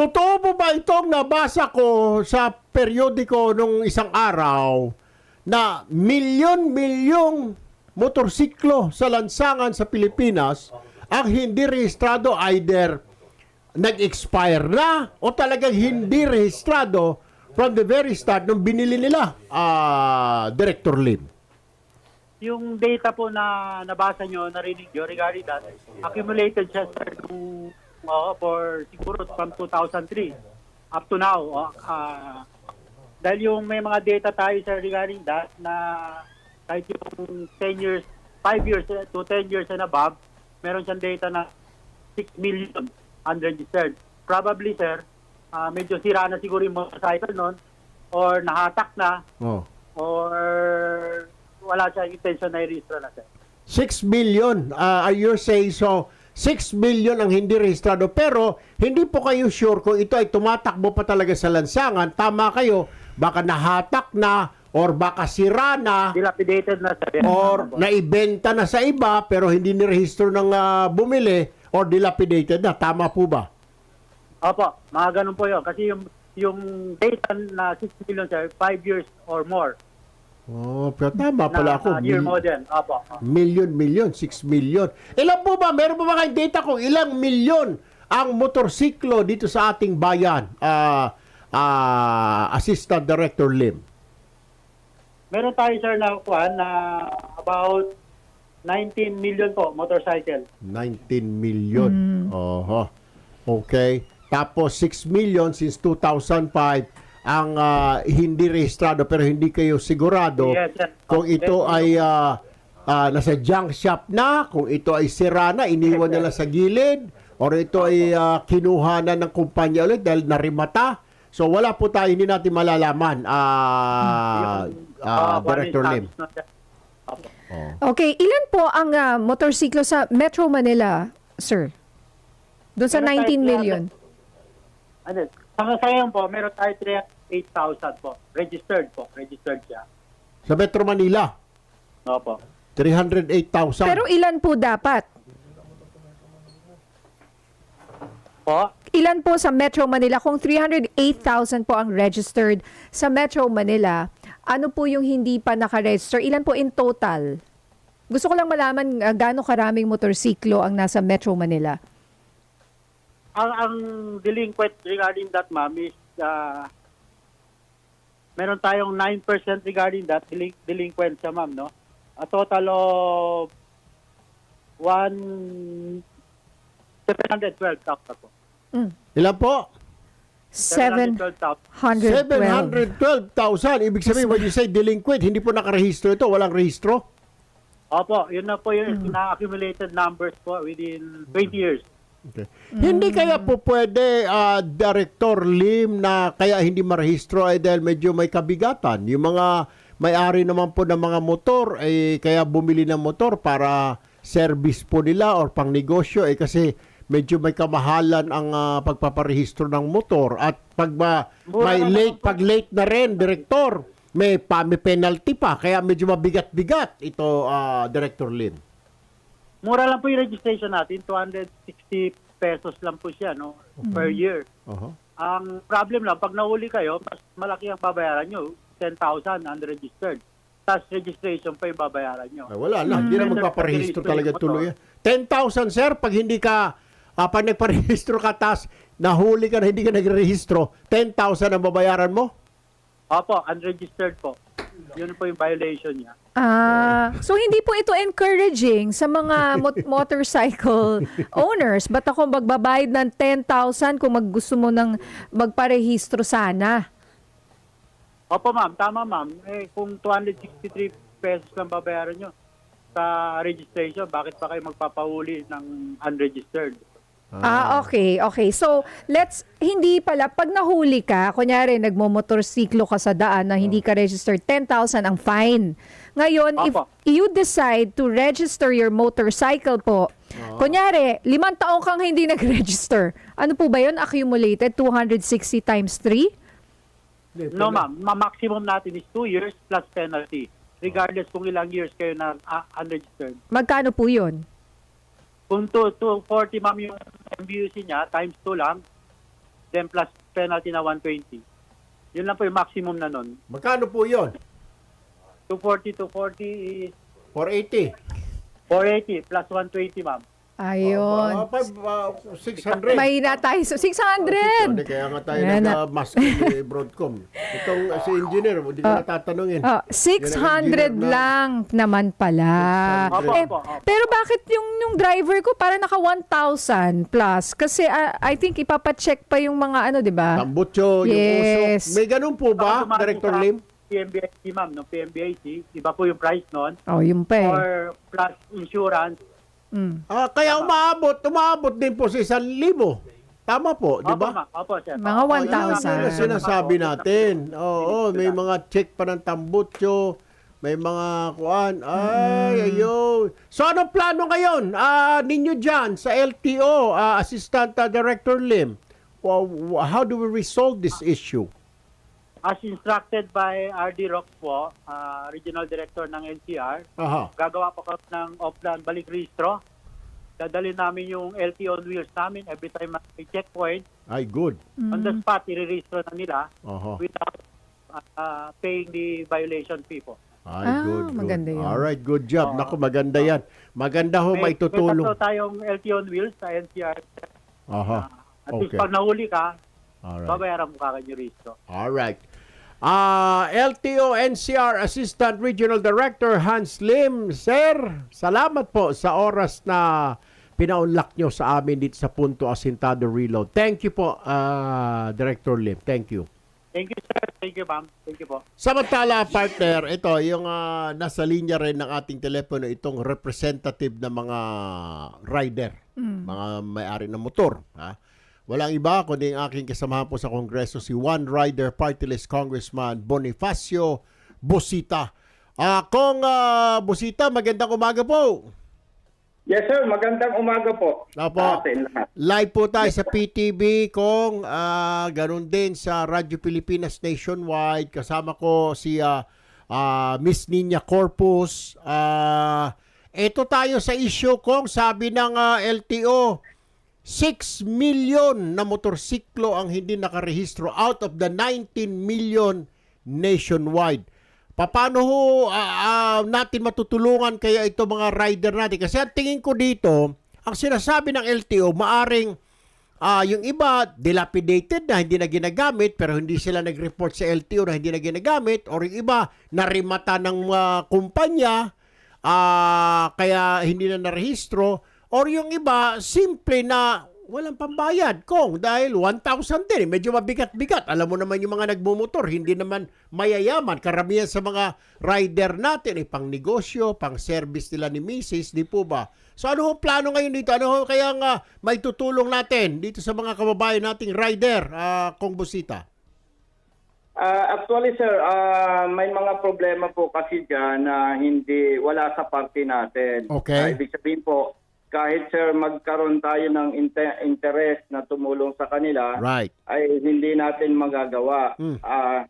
totoo po ba itong nabasa ko sa periodiko nung isang araw na milyon-milyong motorsiklo sa lansangan sa Pilipinas ang hindi rehistrado either nag-expire na o talagang hindi rehistrado from the very start nung binili nila, ah Director Lim. Yung data po na nabasa nyo, narinig nyo regarding that, accumulated siya sir oo, for siguro from 2003 up to now. oh, ah, dahil yung may mga data tayo sir regarding that na kahit yung 10 years, 5 years to 10 years and above, meron siyang data na 6 million unregistered. Probably sir, ah, medyo sira na siguro yung motorcycle nun or nahatak na Oh. or wala siya intention na i-register na sir. 6 million, uh, are you saying so? 6 million ang hindi rehistrado pero hindi po kayo sure kung ito ay tumatakbo pa talaga sa lansangan. Tama kayo, baka nahatak na or baka sira na Dilapidated na sir. or naibenta na sa iba pero hindi nirehistro ng ah, bumili or dilapidated na. Tama po ba? Opo, mga ganun po yun. Kasi yung, yung data na 6 million sir, 5 years or more. Oh, pero tama pala na, ako. na year Mil- model. Opo. million, million, 6 million. Ilan po ba? Meron pa ba kayong data kung ilang milyon ang motorsiklo dito sa ating bayan? Ah, ah, Assistant Director Lim. Meron tayo sir na kuan na about 19 million po motorcycle. 19 million. Oho. Okay. Tapos 6 million since 2005 ang ah, hindi rehistrado pero hindi kayo sigurado Yes, kung ito ay ah, ah, nasa junk shop na, kung ito ay sira na, iniwan nila sa gilid, or ito ay ah, kinuha na ng kumpanya ulit dahil narimata. So wala po tayo, hindi natin malalaman, Ah, kuan Director Lim. Oh. Okay, ilan po ang ah, motorsiklo sa Metro Manila, sir? Doon sa Meron 19 tayo million. Ano, sa ngayon po, meron tayo 308,000 po. Registered po. Registered siya. Sa Metro Manila, Opo. 308,000. Pero ilan po dapat? Po? Ilan po sa Metro Manila? Kung 308,000 po ang registered sa Metro Manila, ano po yung hindi pa nakaregister? Ilan po in total? Gusto ko lang malaman uh, gaano karaming motorsiklo ang nasa Metro Manila. Ang ang delinquent regarding that ma'am is uh, meron tayong 9% regarding that delin- delinquent siya ma'am no a total of 1 712 tapos po Mm. Ilan po? 712,000 712. 712,000. Ibig sabihin, when you say delinquent, hindi po nakarehistro ito. Walang rehistro? Opo, yun na po yung na-accumulated numbers po within 20 years. Okay. Hindi kaya po pwede, ah, Director Lim, na kaya hindi marehistro ay dahil medyo may kabigatan. Yung mga may-ari naman po ng mga motor, eh, kaya bumili ng motor para service po nila or pang negosyo. Eh, kasi medyo may kamahalan ang ah, pagpaparehistro ng motor. At pag ba, may late, pag late na rin, Director, may, pa, may penalty pa. Kaya medyo mabigat-bigat ito, ah, Director Lim. Mura lang po yung registration natin, 260 pesos lang po siya no per year. Aha. Ang problem lang, pag nahuli kayo, mas malaki ang babayaran nyo. 10,000 unregistered. Tapos registration pa yung babayaran nyo. Ay, wala na. Hindi na Mm. magpaparehistro talaga tuloy. motor. yan. 10,000, sir, pag hindi ka, uh, pag nagparehistro ka, tas nahuli ka na hindi ka nagrehistro, 10,000 ang babayaran mo? Opo, unregistered po. Yun po yung violation niya. Ah, so hindi po ito encouraging sa mga mot- motorcycle owners. Ba't ako magbabayad ng 10,000 kung mag gusto mo ng magparehistro sana? Opo ma'am, tama ma'am. Eh, kung 263 pesos lang babayaran nyo sa registration, bakit pa kayo magpapahuli ng unregistered? Ah, okay, okay. So, let's, hindi pala, pag nahuli ka, kunyari, nagmomotorsiklo ka sa daan na hindi ka registered, 10,000 ang fine. Ngayon, if Opo. you decide to register your motorcycle po, kunyari, limang taong kang hindi nag-register, ano po ba yun? Accumulated 260 times 3? No ma'am, ma-maximum natin is 2 years plus penalty. Regardless kung ilang years kayo na ah, unregistered. Magkano po yun? Kung 2, 240 ma'am yung MBUC niya, times 2 lang, then plus penalty na 120. Yun lang po yung maximum na nun. Magkano po yon? 240, 240 is 480. 480 plus 120, ma'am. Ayun. Ah, five, ah, 600. Mahina tayo. So, 600! Kaya nga tayo Ayan na. nag-mask ni Broadcom. Itong uh, si engineer, hindi ko natatanungin. Oh, Yan ang engineer 600 na- lang naman pala. 600. Opo, Eh, pero bakit yung, yung driver ko para naka 1,000 plus? Kasi ah, I think ipapacheck pa yung mga ano, di ba? Tambucho, yung Yes. usok. May ganun po ba, Baka Director Lim? PMBIC, ma'am, no? PMBIC, iba po yung price nun. Oh, yung pa eh. Or plus insurance. Mm. Ah, kaya umaabot, umaabot din po sa isang libo. Tama po, di ba? Opo, sir. Mga 1,000. Yun ang sinasabi natin. Oo, may mga check pa ng tambutso, may mga kuan. Ay, ayun. So, anong plano ngayon? Ah, ninyo dyan sa LTO, ah, Assistant ah, Director Lim, Well, how do we resolve this issue? As instructed by RD Rock po, ah, Regional Director ng NCR, Aha. gagawa po kami ng offline balik registro. Dadalhin namin yung LTO on wheels namin every time may checkpoint. Ay, good. On the spot, i-register na nila Aha. without ah, paying the violation fee po. Ay, Ah, good, good. maganda yun. Alright, good job. Naku, maganda yan. Maganda ho, may May tutulong. tatlo tayong LTO on wheels sa NCR. Aha. At least Okay. pag nahuli ka, Alright. babayaran mo kagad yung registro. Alright. Ah, LTO NCR Assistant Regional Director Hans Lim. Sir, salamat po sa oras na pinaunlak nyo sa amin dito sa Punto Asintado Reload. Thank you po, ah, Director Lim. Thank you. Thank you, sir. Thank you, ma'am. Thank you po. Samantala, partner, ito, yung ah, nasa linya rin ng ating telepono, itong representative na mga rider, mga may-ari ng motor. Ha? Walang iba kundi ang aking kasamahan po sa Kongreso, si One Rider Party List Congressman Bonifacio Busita. Ah, Kong ah, Busita, magandang umaga po. Yes sir, magandang umaga po Opo. atin lahat. Live po tayo sa PTV, Kong. ah ganun din sa Radyo Pilipinas Nationwide. Kasama ko si ah, ah, Miss Nina Corpus. Ah, ito tayo sa issue, Kong. Sabi ng ah, LTO, 6 million na motorsiklo ang hindi nakarehistro out of the 19 million nationwide. Paano ho ah, ah, natin matutulungan kaya ito mga rider natin? Kasi ang tingin ko dito, ang sinasabi ng LTO, maaring ah, yung iba dilapidated na hindi na ginagamit pero hindi sila nag-report sa LTO na hindi na ginagamit or yung iba narimata ng ah, kumpanya ah, kaya hindi na narehistro or yung iba simple na walang pambayad kong dahil 1,000 din. Medyo mabigat-bigat. Alam mo naman yung mga nagmumotor, hindi naman mayayaman. Karamihan sa mga rider natin, eh, pang negosyo, pang service nila ni Mrs. Di po ba? So ano ho plano ngayon dito? Ano ho kaya nga may tutulong natin dito sa mga kababayan nating rider, ah, Kong Busita? Ah, actually sir, ah, may mga problema po kasi dyan na hindi wala sa party natin. Okay. Ah, ibig sabihin po, kahit sir magkaroon tayo ng inte- interest na tumulong sa kanila, Right. ay hindi natin magagawa. Hmm. Ah,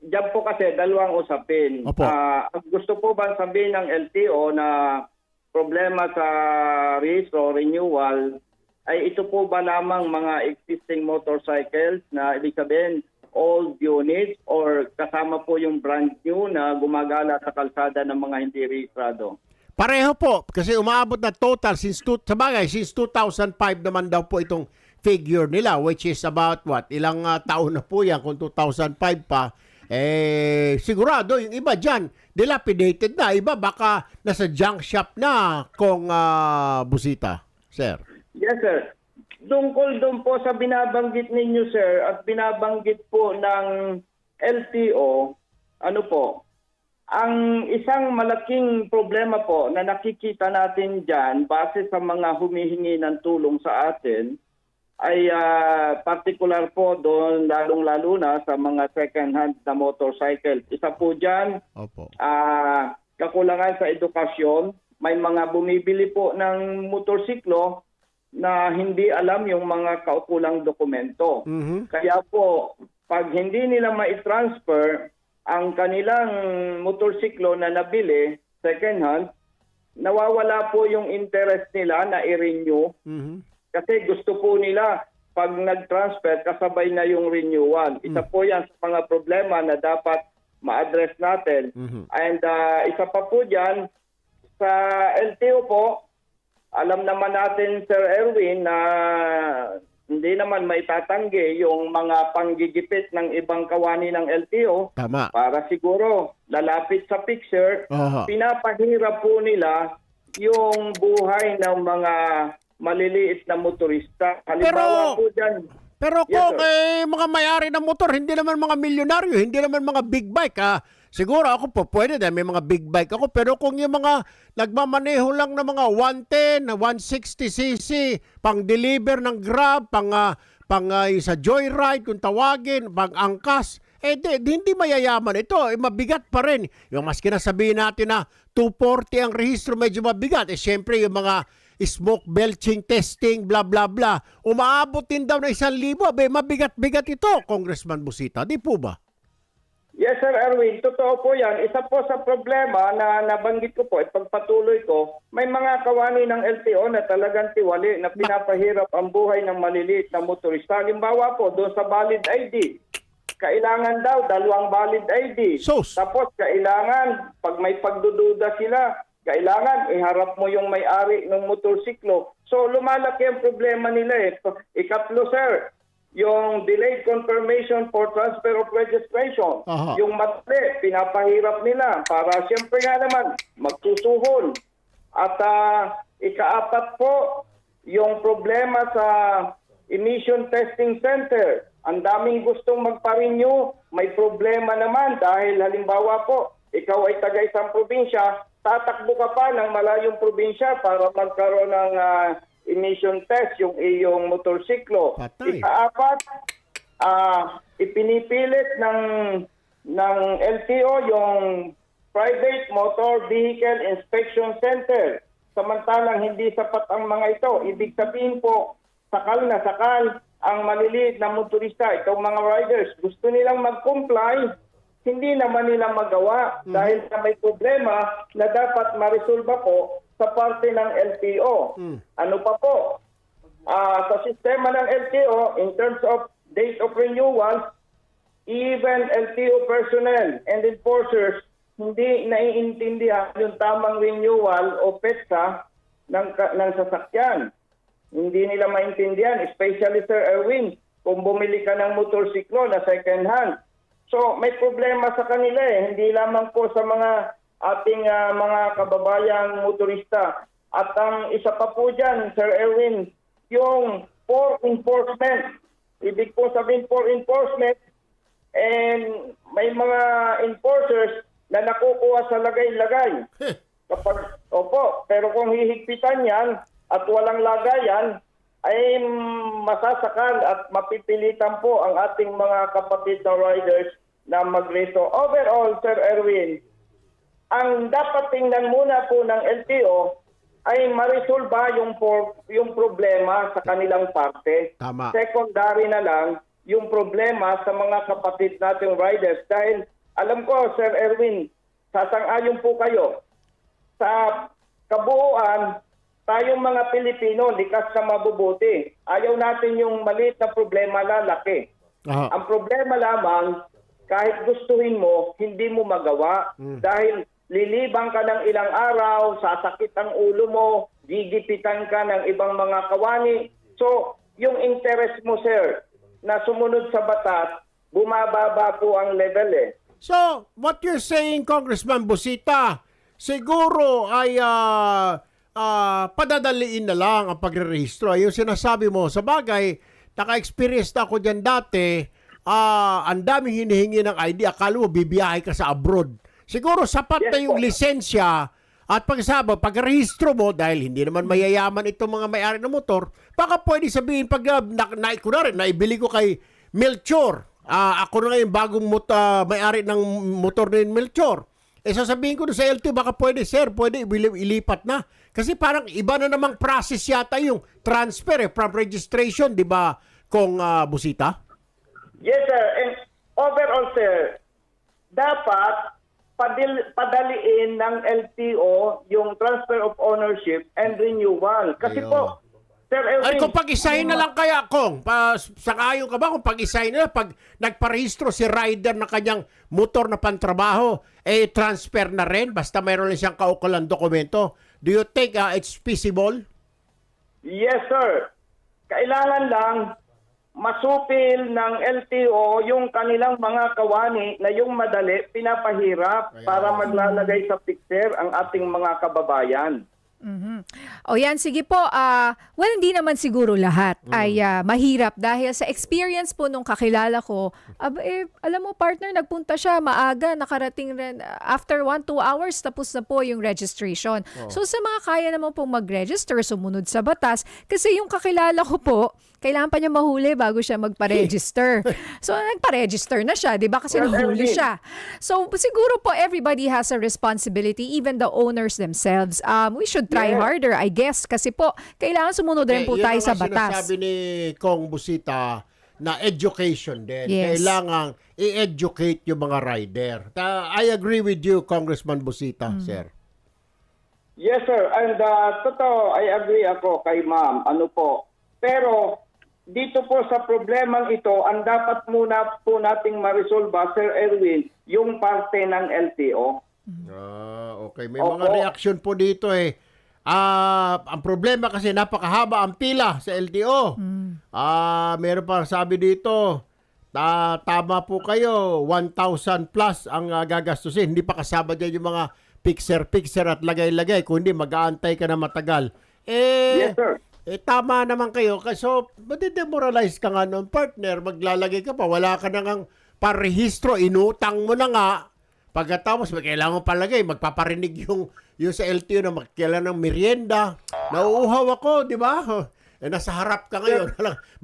Diyan po kasi dalawang usapin. Opo. Ang gusto po ba sabihin ng LTO na problema sa registro renewal ay ito po ba lamang mga existing motorcycles na ibig sabihin old units or kasama po yung brand new na gumagala sa kalsada ng mga hindi rehistrado? Pareho po kasi umaabot na total since two, sa bagay, since 2005 naman daw po itong figure nila which is about what? Ilang ah, taon na po yan kung 2005 pa. Eh, sigurado yung iba dyan, dilapidated na. Iba baka nasa junk shop na kung ah, busita, sir. Yes, sir. Tungkol doon po sa binabanggit ninyo, sir, at binabanggit po ng LTO, ano po, ang isang malaking problema po na nakikita natin dyan base sa mga humihingi ng tulong sa atin ay ah, particular po doon lalong-lalo na sa mga second-hand na motorcycle. Isa po dyan, Opo. ah kakulangan sa edukasyon. May mga bumibili po ng motorsiklo na hindi alam yung mga kaukulang dokumento. Mhm. Kaya po, pag hindi nila ma-transfer ang kanilang motorsiklo na nabili, second hand, nawawala po yung interest nila na i-renew Mhm. kasi gusto po nila pag nag-transfer, kasabay na yung renewal. Isa po yan sa mga problema na dapat ma-address natin. And ah, isa pa po dyan, sa LTO po, alam naman natin, Sir Erwin, na hindi naman may tatanggi yung mga panggigipit ng ibang kawani ng LTO Tama. para siguro lalapit sa picture, Aha. pinapahirap po nila yung buhay ng mga maliliit na motorista. Halimbawa Pero- po dyan, Pero Yes, kung sir. eh, mga may-ari ng motor, hindi naman mga milyonaryo, hindi naman mga big bike, ha? Siguro ako po pwede dahil may mga big bike ako. Pero kung yung mga nagmamaneho lang ng mga 110, na 160cc, pang deliver ng grab, pang, ah, pang ah, sa joyride, kung tawagin, pang angkas, eh di, di- hindi mayayaman ito. Eh, mabigat pa rin. Yung mas kinasabihin natin na 240 ang rehistro, medyo mabigat. Eh syempre yung mga smoke belching testing, bla bla bla. Umaabot din daw na isang libo. Abe, mabigat-bigat ito, Congressman Busita. Di po ba? Yes, Sir Erwin, totoo po yan. Isa po sa problema na nabanggit ko po, ipagpatuloy ko, may mga kawani ng LTO na talagang tiwali na pinapahirap ang buhay ng maliliit na motorista. Halimbawa po, doon sa valid ID, kailangan daw dalawang valid ID. Sus. Tapos kailangan, pag may pagdududa sila, kailangan iharap mo yung may-ari ng motorsiklo. So lumalaki ang problema nila eh. Ikatlo, sir, yung delayed confirmation for transfer of registration. Aha. Yung matli, pinapahirap nila para siyempre nga naman magsusuhol. At ah, ikaapat po, yung problema sa emission testing center. Ang daming gustong magpa-renew, may problema naman dahil halimbawa po, ikaw ay taga isang probinsya, tatakbo ka pa ng malayong probinsya para magkaroon ng ah, emission test yung iyong motorsiklo. Patay. Ikaapat, ah ipinipilit ng ng LTO yung Private Motor Vehicle Inspection Center. Samantalang hindi sapat ang mga ito. Ibig sabihin po, sakal na sakal ang maliliit na motorista, itong mga riders, gusto nilang mag-comply, hindi naman nila magawa dahil na may problema na dapat maresolba po sa parte ng LTO. Ano pa po? Ah, sa sistema ng LTO, in terms of date of renewal, even LTO personnel and enforcers hindi naiintindihan yung tamang renewal o petsa ng, ng sasakyan. Hindi nila maintindihan, especially Sir Erwin, kung bumili ka ng motorsiklo na second hand. So may problema sa kanila eh, hindi lamang po sa mga ating ah, mga kababayang motorista. At ang isa pa po dyan, Sir Erwin, yung for enforcement. Ibig po sabihin for enforcement, and may mga enforcers na nakukuha sa lagay-lagay. Kapag, opo, pero kung hihigpitan yan at walang lagayan, ay masasakal at mapipilitan po ang ating mga kapatid na riders na magreso. Overall, Sir Erwin, ang dapat tingnan muna po ng LTO ay marisolba yung, por, yung problema sa kanilang parte. Tama. Secondary na lang yung problema sa mga kapatid nating riders. Dahil alam ko, Sir Erwin, sasang-ayon po kayo sa kabuuan, tayong mga Pilipino, likas na mabubuti. Ayaw natin yung maliit na problema lalaki. Aha. Ang problema lamang, kahit gustuhin mo, hindi mo magawa. Dahil lilibang ka ng ilang araw, sasakit ang ulo mo, gigipitan ka ng ibang mga kawani. So, yung interest mo, sir, na sumunod sa batas, bumababa po ang level eh. So, what you're saying, Congressman Busita, siguro ay ah, ah, padadaliin na lang ang pagrerehistro. Yung sinasabi mo, sa bagay, naka-experience na ako dyan dati, ah, ang daming hinihingi ng ID, akala mo bibiyahe ka sa abroad. Siguro sapat Yes na yung po. lisensya at pagsama, pag-rehistro mo, dahil hindi naman mayayaman itong mga may-ari ng motor, baka pwede sabihin, pag uh, na, na, kunwari, naibili ko kay Melchor, ah, ako na ngayon bagong mot, ah, may-ari ng motor ni Melchor, eh sasabihin ko sa L2, baka pwede, sir, pwede ili- ilipat na. Kasi parang iba na namang process yata yung transfer eh, from registration, di ba, kung ah, Busita? Yes, sir. And overall, sir, dapat padil, padaliin ng LTO yung transfer of ownership and renewal. Kasi Ayun. po, Sir Erwin, Ay, kung pag-isahin na lang kaya, Kong, pa, sangayon ka ba kung pag-isahin na lang, pag nagparehistro si rider na kanyang motor na pantrabaho, eh, transfer na rin, basta mayroon lang siyang kaukulang dokumento. Do you think ah, it's feasible? Yes, sir. Kailangan lang masupil ng LTO yung kanilang mga kawani na yung madali pinapahirap Kaya- para maglalagay sa picture ang ating mga kababayan. Mhm. O yan, sige po. ah well, hindi naman siguro lahat ay ah, mahirap dahil sa experience po nung kakilala ko, ab, eh, alam mo partner, nagpunta siya maaga, nakarating rin ah, after 1-2 hours, tapos na po yung registration. So sa mga kaya naman pong mag-register, sumunod sa batas, kasi yung kakilala ko po, kailangan pa niya mahuli bago siya magpa-register. so nagpa-register na siya, 'di ba? Kasi Well, nahuli siya. So siguro po everybody has a responsibility, even the owners themselves. Um, we should try Yes. harder, I guess, kasi po kailangan sumunod rin po Eh, tayo sa batas. Sinasabi ni Kong Busita na education din. Yes. Kailangan i-educate yung mga rider. I agree with you, Congressman Busita, Mm. sir. Yes, sir. And uh, totoo, I agree ako kay ma'am. Ano po. Pero dito po sa problemang ito, ang dapat muna po nating ma-resolve, Sir Erwin, yung parte ng LTO. Ah, okay. May Opo. mga reaction po dito eh. Ah, ang problema kasi napakahaba ang pila sa LTO. Ah, meron pa sabi dito, ta tama po kayo, 1,000 plus ang ah, gagastusin. Hindi pa kasama diyan yung mga picture-picture at lagay-lagay, kundi mag-aantay ka na matagal. Eh, Yes, sir. Eh, tama naman kayo. Kasi So, demoralize ka nga nun, partner. Maglalagay ka pa. Wala ka na ngang parehistro. Inutang mo na nga. Pagkatapos, may kailangan mo palagay. Magpaparinig yung, yung sa LTO na magkailan ng merienda. Nauuhaw ako, di ba? Eh, nasa harap ka ngayon.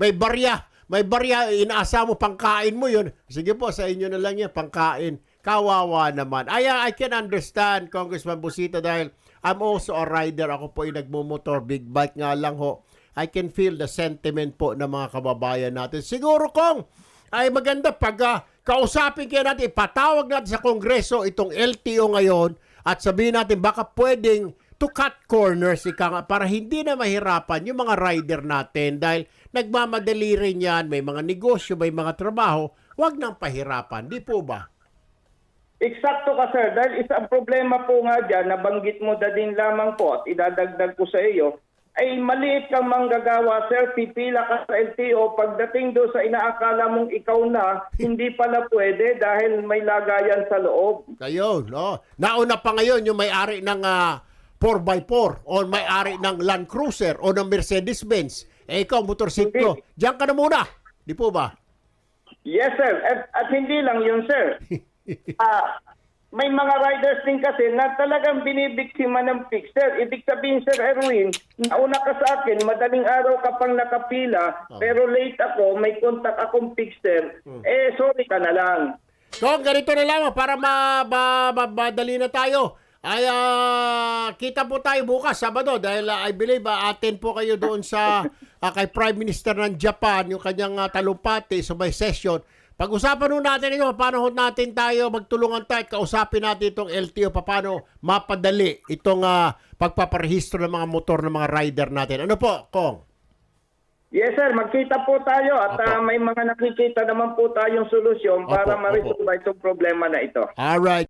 may barya. May barya. Inaasa mo pangkain mo yun. Sige po, sa inyo na lang yan. Pangkain. Kawawa naman. Ay, I can understand, Congressman Busita, dahil I'm also a rider. Ako po ay nagmumotor. Big bike nga lang ho. I can feel the sentiment po ng mga kababayan natin. Siguro kung ay maganda pag ah, kausapin kaya natin, ipatawag natin sa Kongreso itong LTO ngayon at sabihin natin baka pwedeng to cut corners ika nga, para hindi na mahirapan yung mga rider natin dahil nagmamadali rin yan, may mga negosyo, may mga trabaho, wag nang pahirapan, di po ba? Eksakto ka, sir. Dahil isang problema po nga dyan, nabanggit mo na din lamang po at idadagdag ko sa iyo, ay maliit kang manggagawa, sir. Pipila ka sa LTO. Pagdating do sa inaakala mong ikaw na, hindi pala pwede dahil may lagayan sa loob. Ayun, no? Nauna pa ngayon yung may-ari ng ah, 4x4 o may-ari ng Land Cruiser o ng Mercedes-Benz. Eh, ikaw, motorsiklo. Diyan ka na muna. Di po ba? Yes, sir. At, at hindi lang yun, sir. Ah, may mga riders din kasi na talagang binibiktima ng fixer. Ibig sabihin, Sir Erwin, nauna ka sa akin, madaling araw ka pang nakapila, pero late ako, may contact akong fixer, eh sorry ka na lang. So, ganito na lang para ma, ma, ma- madali na tayo. Ay, ah, kita po tayo bukas, Sabado, dahil ah, I believe ah, atin po kayo doon sa ah, kay Prime Minister ng Japan, yung kanyang uh, talumpati sa may session. Pag-usapan nun natin ito, paano natin tayo magtulungan tayo at kausapin natin itong LTO, paano mapadali itong ah, pagpaparehistro ng mga motor ng mga rider natin. Ano po, Kong? Yes, sir. Magkita po tayo at ah, may mga nakikita naman po tayong solusyon para Opo, ma-resolve itong problema na ito. Alright.